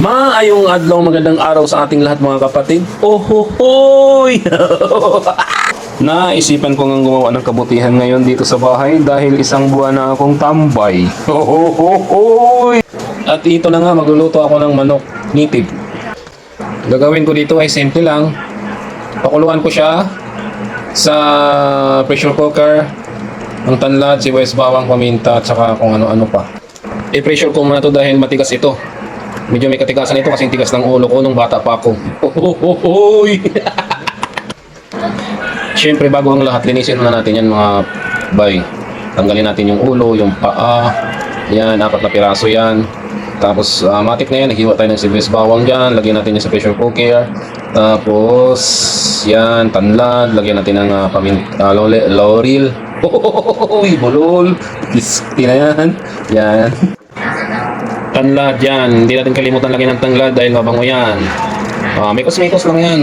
Maayong adlaw magandang araw sa ating lahat mga kapatid. Ohohoy! Naisipan ko ngang gumawa ng kabutihan ngayon dito sa bahay dahil isang buwan na akong tambay. Ohohoy! At ito na nga, magluluto ako ng manok native. Gagawin ko dito ay simple lang. Pakuluan ko siya sa pressure cooker ang tanlad, sibuyas bawang, paminta, at saka kung ano-ano pa. I-pressure ko muna to dahil matigas ito. Medyo may katigasan ito kasi tigas ng ulo ko nung bata pa ako. Ohohoy! Siyempre, bago ang lahat, linisin muna natin yan mga bay. Tanggalin natin yung ulo, yung paa. Yan, apat na piraso yan. Tapos, ah, matik na yan. Naghiwa tayo ng sibuyas bawang dyan. Lagyan natin yung sa pressure cooker. Tapos, yan, tanlad. Lagyan natin ng uh, ah, lole- laurel. Uy, bulol. Crispy na yan. Yan. Tanlad yan. Hindi natin kalimutan lagyan ng tanlad dahil mabango yan. Ah, may kosmekos lang yan.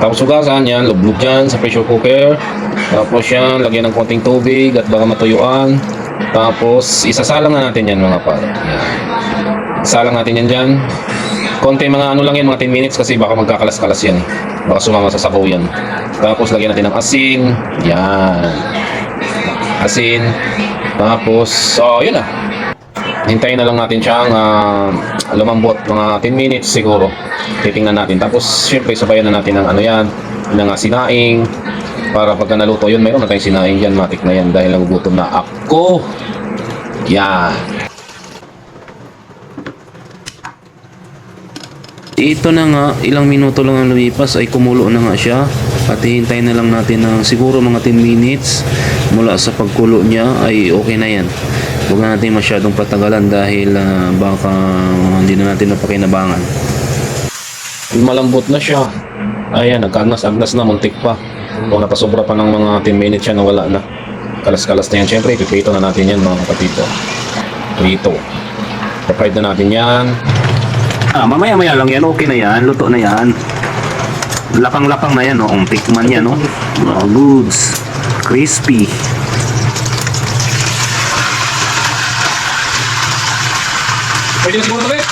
Tapos hugasan yan, lublog dyan sa pressure cooker. Tapos yan, lagyan ng konting tubig at baka matuyuan. Tapos isasalang na natin yan mga pare. Yan. Salang natin yan dyan. Konti mga ano lang yan, mga 10 minutes kasi baka magkakalas-kalas yan. Baka sumama sa sabaw yan. Tapos lagyan natin ng asin. Yan. Asin. Tapos, oh, yun na. Hintayin na lang natin siyang ah, lumambot mga 10 minutes siguro. Titingnan natin. Tapos syempre sabayan na natin ng ano yan, ng ah, sinaing para pagka naluto yun, mayroon na tayong sinaing yan, matik na yan dahil nagugutom na ako. Yan. Ito na nga, ilang minuto lang ang lumipas ay kumulo na nga siya at hihintayin na lang natin ng siguro mga 10 minutes mula sa pagkulo niya ay okay na yan. Huwag na natin masyadong patagalan dahil ah, baka hindi na natin napakinabangan. Malambot na siya. Ayan, nagkaagnas-agnas na, muntik pa. Kung napasobra pa ng mga 10 minutes siya, nawala na. Kalas-kalas na yan. Siyempre, ipiprito na natin yan mga kapatito. Prito. Prepare na natin yan. Ah, mamaya-maya lang yan. Okay na yan. Luto na yan. Lapang-lapang na yan. Oh. Ang tikman yan. Oh. Oh, goods. Crispy. Pwede na siguro tabi.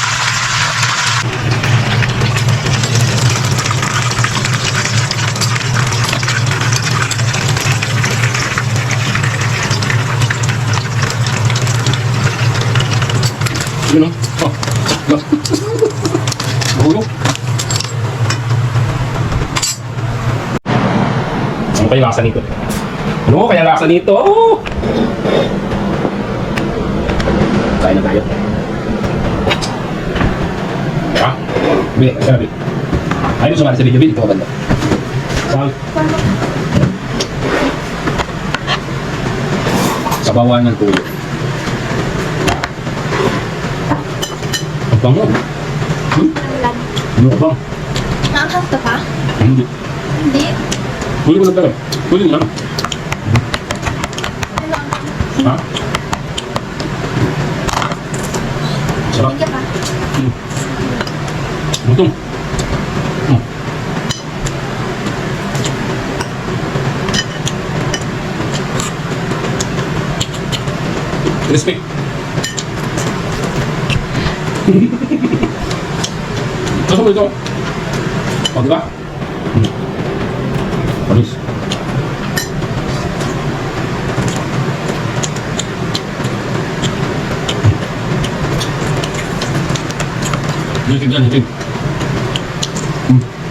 Yun oh. Ano kaya lasa nito? Ano kaya lasa nito? Oh! Kain na tayo. Bili, sabi. Ayun sumali sa video, Bili. Ito maganda. Sal. Sabawan ng tuyo. Ang bango. Hmm? Ano ka bang? Nakakap ka pa? Hindi. Hindi. Huli mo na tayo. Huli na. Ha? Sarap. Hindi ka pa? Hmm. Butong. Hmm. Crispy. Gusto mo ito? O, di ba? Hmm. Panis. Hitig yan, hitig. Mm.